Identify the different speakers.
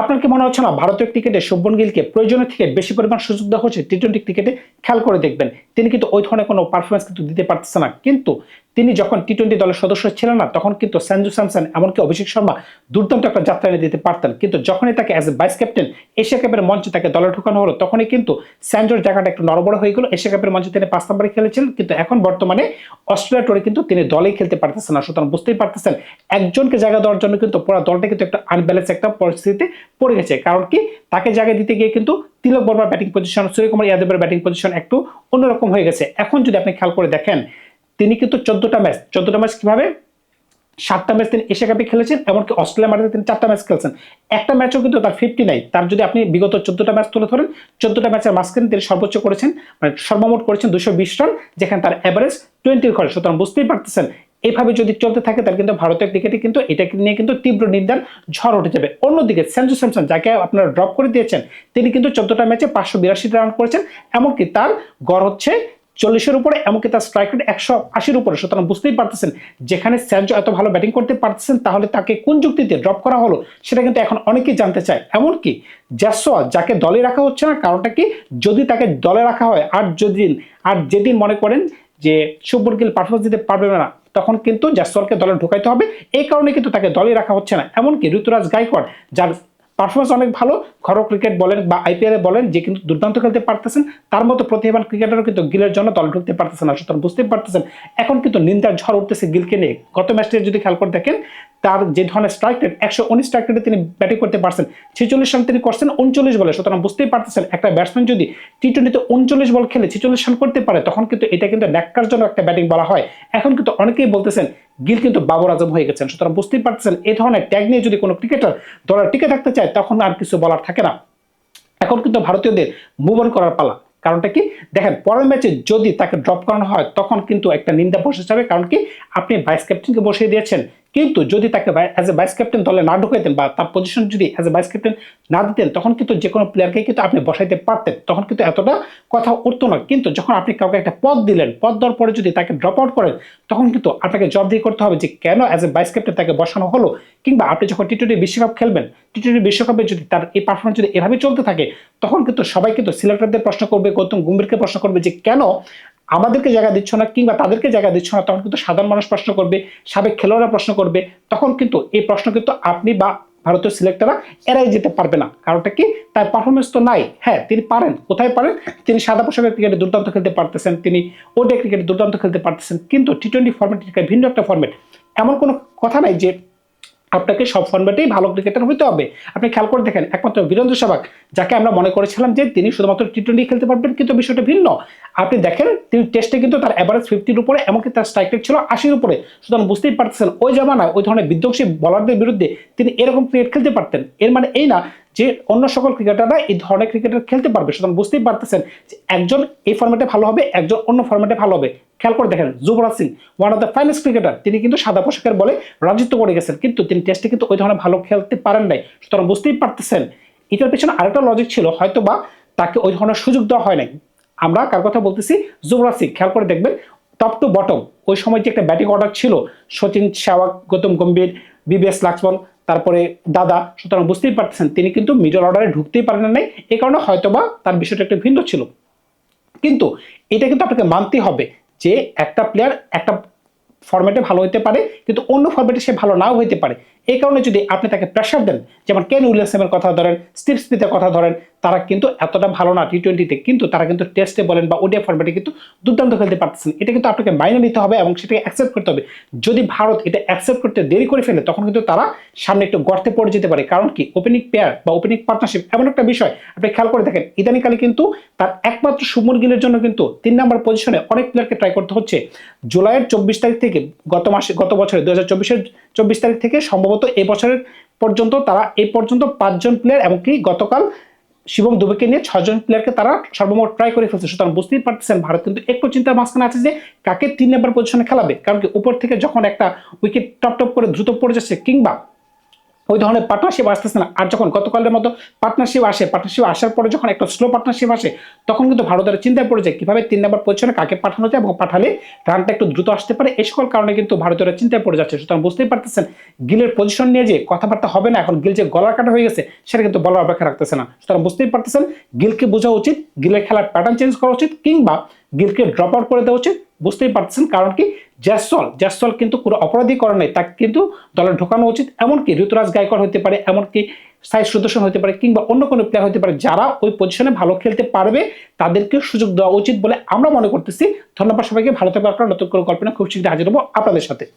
Speaker 1: আপনার কি মনে হচ্ছে না ভারতীয় ক্রিকেটে শুভন গিলকে প্রয়োজনের থেকে বেশি পরিমাণ সুযোগ দেওয়া হচ্ছে টি টোয়েন্টি ক্রিকেটে খেয়াল করে দেখবেন। তিনি কিন্তু ওই ধরনের কোনো পারফরমেন্স কিন্তু দিতে পারতেছে না। কিন্তু তিনি যখন টি টোয়েন্টি দলের সদস্য ছিলেন না, তখন কিন্তু সঞ্জু স্যামসন এমনকি অভিষেক শর্মা দুর্দান্ত একটা যাত্রা এনে দিতে পারতেন। কিন্তু যখনই তাকে as a vice captain Asia কাপের মঞ্চে তাকে দলে ঢোকানো হলো, তখনই কিন্তু স্যান্ডোর জায়গাটা একটু নরবড় হয়ে গেল। এশিয়া কাপের মঞ্চে তিনি পাঁচ নম্বরে খেলেছিলেন, কিন্তু এখন বর্তমানে অস্ট্রেলিয়া টোরে কিন্তু তিনি দলেই খেলতে পারতেছেন না। সুতরাং বুঝতেই পারতেছেন, একজনকে জায়গা দেওয়ার জন্য কিন্তু পুরো দলটা কিন্তু একটা আনব্যালেন্স একটা পরিস্থিতিতে পড়ে গেছে। কারণ কি? তাকে জায়গা দিতে গিয়ে কিন্তু তিলক বর্মার ব্যাটিং পজিশন সূর্যকুমার যাদবের ব্যাটিং পজিশন একটু অন্যরকম হয়ে গেছে। এখন যদি আপনি খেয়াল করে দেখেন তিনি কিন্তু চোদ্দটা ম্যাচ চোদ্দটা ম্যাচ কীভাবে? সাতটা ম্যাচ তিনি এশিয়া কাপে খেলেছেন এমনকি অস্ট্রেলিয়া মাঠে তিনি চারটা ম্যাচ খেলছেন। একটা ম্যাচও কিন্তু তার ফিফটি নাই। তার যদি আপনি বিগত চোদ্দটা ম্যাচ তুলে ধরেন, চোদ্দটা ম্যাচের মাঝখানে তিনি সর্বোচ্চ করেছেন মানে সর্বমোট করেছেন দুশো বিশ রান, যেখানে তার অ্যাভারেজ টোয়েন্টির ঘরে সুতরাং বুঝতেই পারতেছেন, এভাবে যদি চলতে থাকে, তাহলে কিন্তু ভারতের ক্রিকেটে কিন্তু এটাকে নিয়ে কিন্তু তীব্র নিন্দার ঝড় উঠে যাবে। অন্যদিকে সেঞ্জু স্যামসন, যাকে আপনারা ড্রপ করে দিয়েছেন, তিনি কিন্তু চোদ্দটা ম্যাচে পাঁচশো বিরাশি রান করেছেন, এমনকি তার গড় হচ্ছে চল্লিশের উপরে, এমনকি তার স্ট্রাইক রেট একশো আশির উপরে। সুতরাং বুঝতেই পারতেছেন, যেখানে স্যানজো এত ভালো ব্যাটিং করতে পারতেছেন, তাহলে তাকে কোন যুক্তিতে ড্রপ করা হলো, সেটা কিন্তু এখন অনেকেই জানতে চায়। এমনকি জ্যাসোয়া যাকে দলে রাখা হচ্ছে না, কারণটা কি? যদি তাকে দলে রাখা হয়, আর যদি আর যেদিন মনে করেন যে শুভর গিল পারফরমেন্স দিতে পারবে না, তখন কিন্তু জাসওয়ালকে দলে ঢোকাইতে হবে। এই কারণে কিন্তু তাকে দলে রাখা হচ্ছে না। এমনকি ঋতুরাজ গাইকোয়াড়, যার পারফরমেন্স অনেক ভালো। ঘরোয়া ক্রিকেট বলেন বা আইপিএলে বলেন, যে কিন্তু দুর্দান্ত খেলতে পারতেছেন, তার মতো প্রতিভাবান ক্রিকেটারও কিন্তু গিলের জন্য দল ঢুকতে পারতেছে না। সুতরাং বুঝতে পারতেছেন, এখন কিন্তু নিন্দার ঝড় উঠতেছে গিলকে নিয়ে। গত ম্যাচটি যদি খেয়াল করে দেখেন তার যে ধরনের স্ট্রাইক রেট একশো উনিশ স্ট্রাইক রেটে তিনি ব্যাটিং করতে পারছেন, ছেচল্লিশ রান তিনি করছেন, উনচল্লিশ বলে। সুতরাং বুঝতেই পারতেছেন, একটা ব্যাটসম্যান যদি টি টোয়েন্টিতে উনচল্লিশ বল খেলে ছেচল্লিশ রান করতে পারে, তখন কিন্তু এটা কিন্তু ন্যাক্কার জন্য একটা ব্যাটিং বলা হয়। এখন কিন্তু অনেকেই বলতেছেন, গিল কিন্তু বাবর আজম হয়ে গেছেন। সুতরাং বুঝতেই পারতেছেন এই ধরনের ট্যাগ নিয়ে যদি কোনো ক্রিকেটার দলের টিকে থাকতে চায়, তখন আর কিছু বলার থাকে না। এখন কিন্তু ভারতীয়দের মুভ অন করার পালা। কারণটা কি? দেখেন, পরের ম্যাচে যদি তাকে ড্রপ করানো হয়, তখন কিন্তু একটা নিন্দা বসে যাবে। কারণ কি? আপনি ভাইস ক্যাপ্টেনকে বসিয়ে দিয়েছেন। কিন্তু যদি তাকে অ্যাজ এ ভাইস ক্যাপ্টেন দলে না ঢুকাইতেন বা তার পজিশন যদি অ্যাজ এ ভাইস ক্যাপ্টেন না দিতেন, তখন কিন্তু যে কোনো প্লেয়ারকে কিন্তু আপনি বসাইতে পারতেন। তখন কিন্তু এতটা কথা উঠতো না। কিন্তু যখন আপনি কাউকে একটা পদ দিলেন, পদ দেওয়ার পরে যদি তাকে ড্রপ আউট করেন, তখন কিন্তু আপনাকে জব দিয়ে করতে হবে যে কেন অ্যাজ এ ভাইস ক্যাপ্টেন তাকে বসানো হলো? কিংবা আপনি যখন টি টোয়েন্টি বিশ্বকাপ খেলবেন টি টোয়েন্টি বিশ্বকাপে যদি তার এই পারফরমেন্স যদি এভাবে চলতে থাকে, তখন কিন্তু সবাই কিন্তু সিলেক্টরদের প্রশ্ন করবে, গৌতম গম্ভীরকে প্রশ্ন করবে যে কেন আমাদেরকে জায়গা দিচ্ছ না কিংবা তাদেরকে জায়গা দিচ্ছ না, তখন কিন্তু সাধারণ মানুষ প্রশ্ন করবে, সাবেক খেলোয়াড়রা প্রশ্ন করবে, তখন কিন্তু এই প্রশ্ন কিন্তু আপনি বা ভারতীয় সিলেক্টররা এড়াই যেতে পারবে না। কারণটা কি? তার পারফরমেন্স তো নাই। হ্যাঁ তিনি পারেন, কোথায় পারেন? তিনি সাদা পোশাকের ক্রিকেটে দুর্দান্ত খেলতে পারতেছেন, তিনি ওডে ক্রিকেটে দুর্দান্ত খেলতে পারতেছেন। কিন্তু টি টোয়েন্টি ফর্মেট ভিন্ন একটা ফর্মেট এমন কোনো কথা নাই যে আপনাকে সব ফর্মেটেই ভালো ক্রিকেটার হইতে হবে। আপনি খেয়াল করে দেখেন, একমাত্র বীরেন্দ্র সেবাগ যাকে আমরা মনে করেছিলাম যে তিনি শুধুমাত্র টি টোয়েন্টি খেলতে পারবেন, কিন্তু বিষয়টা ভিন্ন। আপনি দেখেন, তিনি টেস্টে কিন্তু তার অ্যাভারেজ ফিফটির উপরে, এমনকি তার স্ট্রাইক রেট ছিল আশির উপরে। সুতরাং বুঝতেই পারতেছেন, ওই জামানায় ওই ধরনের বিধ্বংসী বলারদের বিরুদ্ধে তিনি এরকম ক্রিকেট খেলতে পারতেন। এর মানে এই না যে অন্য সকল ক্রিকেটাররা এই ধরনের ক্রিকেটার খেলতে পারবে। সুতরাং বুঝতেই পারতেছেন যে একজন এই ফর্মেটে ভালো হবে, একজন অন্য ফর্মেটে ভালো হবে। খেয়াল করে দেখেন, Yuvraj Singh one of the finest cricketer তিনি কিন্তু সাদা পোশাকের বলে রাজিত্ব করে গেছেন, কিন্তু তিনি টেস্টে কিন্তু ওই ধরনের ভালো খেলতে পারেন নাই। সুতরাং বুঝতেই পারতেছেন, এটার পেছনে আরেকটা লজিক ছিল হয়তো বা তাকে ওই ধরনের সুযোগ দেওয়া হয় নাই। আমরা কার কথা বলতেছি? যুবরাজ সিং, খেয়াল করে দেখবেন টপ টু বটম ওই সময় যে একটা ব্যাটিং অর্ডার ছিল, সচিন সেওয়াগ, গৌতম গম্ভীর বিবিএস লাক্সমন, তারপরে দাদা, সুতরাং বুঝতেই পারতেছেন, তিনি কিন্তু মিডল অর্ডারে ঢুকতেই পারেন নাই এই কারণে হয়তোবা তার বিষয়টা একটু ভিন্ন ছিল। কিন্তু এটা কিন্তু আপনাকে মানতে হবে যে একটা প্লেয়ার একটা ফর্ম্যাটে ভালো হতে পারে, কিন্তু অন্য ফর্ম্যাটে সে ভালো নাও হইতে পারে। এই কারণে যদি আপনি তাকে প্রেশার দেন, যেমন কেন উইলিয়ামসের কথা ধরেন স্টিভ স্মিথের কথা ধরেন তারা কিন্তু এতটা ভালো না টি টোয়েন্টিতে কিন্তু তারা কিন্তু টেস্টে বলেন বা ওডিয়া ফরম্যাটে কিন্তু দুর্দান্ত খেলতে পারতেছেন। এটা কিন্তু আপনাকে মাইনে নিতে হবে এবং সেটাকে অ্যাকসেপ্ট করতে হবে। যদি ভারত এটা অ্যাকসেপ্ট করতে দেরি করে ফেলে, তখন কিন্তু তারা সামনে একটু গর্তে পড়ে যেতে পারে। কারণ কি? ওপেনিং পেয়ার বা ওপেনিং পার্টনারশিপ এমন একটা বিষয়। আপনি খেয়াল করে দেখেন, ইদানিকালে কিন্তু তার একমাত্র সুমন গিলের জন্য কিন্তু তিন নম্বর পজিশনে অনেক প্লেয়ারকে ট্রাই করতে হচ্ছে। জুলাইয়ের চব্বিশ তারিখ থেকে গত মাসে, গত বছরে দু হাজার চব্বিশের চব্বিশ তারিখ থেকে সম্ভবত এই বছরের পর্যন্ত তারা এই পর্যন্ত পাঁচজন প্লেয়ার এমনকি গতকাল শিবম দুবেকে নিয়ে ছজন প্লেয়ারকে তারা সর্বমোট ট্রাই করে ফেলছে। সুতরাং বুঝতেই পারতেছেন, ভারত কিন্তু একটু চিন্তার মাঝখানে আছে যে কাকে তিন নম্বর পজিশনে খেলাবে। কারণ কি উপর থেকে যখন একটা উইকেট টপ টপ করে দ্রুত পড়ে যাচ্ছে কিংবা ওই ধরনের পার্টনারশিপ আসতেছে না। আর যখন গতকালের মতো পার্টনারশিপ আসে পার্টনারশিপ আসার পরে যখন একটা স্লো পার্টনারশিপ আসে, তখন কিন্তু ভারতের চিন্তায় পড়ে যায়, কীভাবে তিন নম্বর পজিশনে কাকে পাঠানো যায় এবং পাঠালে রানটা একটু দ্রুত আসতে পারে। এই সকল কারণে কিন্তু ভারতের চিন্তায় পড়ে যাচ্ছে। সুতরাং বুঝতেই পারতেছেন, গিলের পজিশন নিয়ে যে কথাবার্তা হবে না, এখন গিল যে গলার কাটা হয়ে গেছে, সেটা কিন্তু বলার অপেক্ষা রাখতেছে না। সুতরাং বুঝতেই পারতেছেন, গিলকে বোঝা উচিত, গিলের খেলার প্যাটার্ন চেঞ্জ করা উচিত, কিংবা গিলকে ড্রপ আউট করে দেওয়া উচিত, বুঝতেই পারতেছেন। কারণ কি জ্যাসল জ্যাসল কিন্তু কোনো অপরাধী করে নাই, তাকে কিন্তু দলে ঢোকানো উচিত, এমনকি ঋতুরাজ গায়কর হতে পারে, এমনকি সাই সুদর্শন হতে পারে, কিংবা অন্য কোনো প্লেয়ার হতে পারে, যারা ওই পজিশনে ভালো খেলতে পারবে, তাদেরকে সুযোগ দেওয়া উচিত বলে আমরা মনে করতেছি। ধন্যবাদ সবাইকে, ভালো থাকবে আপনারা, নতুন করে গল্প নিয়ে খুব শীঘ্রই হাজির হব আপনাদের সাথে।